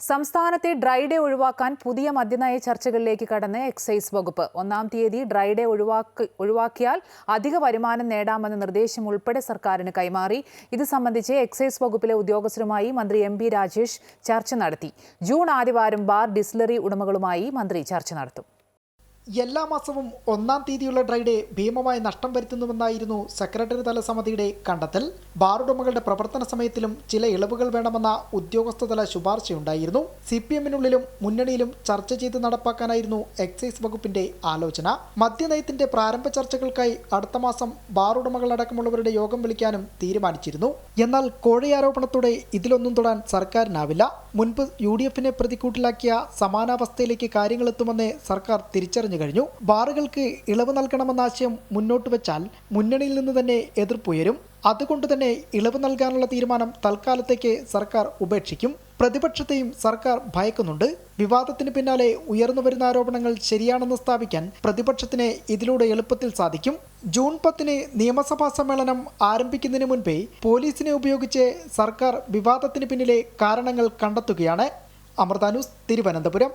സംസ്ഥാനത്തെ dry day ഒഴിവാക്കാൻ പുതിയ മദ്യനയ ചർച്ചകളിലേക്ക് കടന്ന് എക്സൈസ് വകുപ്പ്. ഒന്നാം തീയതി ഡ്രൈ ഡേ ഒഴിവാക്കി ഒഴിവാക്കിയാൽ അധിക വരുമാനം നേടാമെന്ന നിർദ്ദേശം ഉൾപ്പെടെ സർക്കാരിന് കൈമാറി. ഇത് സംബന്ധിച്ച് എക്സൈസ് വകുപ്പിലെ ഉദ്യോഗസ്ഥരുമായി മന്ത്രി എം രാജേഷ് ചർച്ച നടത്തി. ജൂൺ ആദ്യവാരം ബാർ ഡിസ്ലറി ഉടമകളുമായി മന്ത്രി ചർച്ച നടത്തും. എല്ലാ മാസവും ഒന്നാം തീയതിയുള്ള ഡ്രൈഡേ ഭീമമായ നഷ്ടം വരുത്തുന്നുവെന്നായിരുന്നു സെക്രട്ടറി തല സമിതിയുടെ കണ്ടെത്തൽ. ബാറുടമകളുടെ പ്രവർത്തന സമയത്തിലും ചില ഇളവുകൾ വേണമെന്ന ഉദ്യോഗസ്ഥതല ശുപാർശയുണ്ടായിരുന്നു. സി പി എമ്മിനുള്ളിലും മുന്നണിയിലും ചർച്ച ചെയ്ത് നടപ്പാക്കാനായിരുന്നു എക്സൈസ് വകുപ്പിന്റെ ആലോചന. മദ്യനയത്തിന്റെ പ്രാരംഭ ചർച്ചകൾക്കായി അടുത്ത മാസം ബാറുടമകളടക്കമുള്ളവരുടെ യോഗം വിളിക്കാനും തീരുമാനിച്ചിരുന്നു. എന്നാൽ കോഴയാരോപണത്തോടെ ഇതിലൊന്നും തൊടാൻ സർക്കാരിനാവില്ല. മുൻപ് യു ഡി എഫിനെ പ്രതിക്കൂട്ടിലാക്കിയ സമാനാവസ്ഥയിലേക്ക് കാര്യങ്ങളെത്തുമെന്ന് സർക്കാർ തിരിച്ചറിഞ്ഞു കഴിഞ്ഞു. ബാറുകൾക്ക് ഇളവ് നൽകണമെന്ന ആശയം മുന്നോട്ട് വെച്ചാൽ മുന്നണിയിൽ നിന്ന് തന്നെ എതിർപ്പുയരും അതുകൊണ്ട് തന്നെ ഇളവ് നൽകാനുള്ള തീരുമാനം തൽക്കാലത്തേക്ക് സർക്കാർ ഉപേക്ഷിക്കും. പ്രതിപക്ഷത്തെയും സർക്കാർ ഭയക്കുന്നുണ്ട്. വിവാദത്തിന് പിന്നാലെ ഉയർന്നു വരുന്ന ആരോപണങ്ങൾ ശരിയാണെന്ന് സ്ഥാപിക്കാൻ പ്രതിപക്ഷത്തിന് ഇതിലൂടെ എളുപ്പത്തിൽ സാധിക്കും. ജൂൺ പത്തിന് നിയമസഭാ സമ്മേളനം ആരംഭിക്കുന്നതിന് മുൻപേ പോലീസിനെ ഉപയോഗിച്ച് സർക്കാർ വിവാദത്തിന് പിന്നിലെ കാരണങ്ങൾ കണ്ടെത്തുകയാണ്. അമൃത തിരുവനന്തപുരം.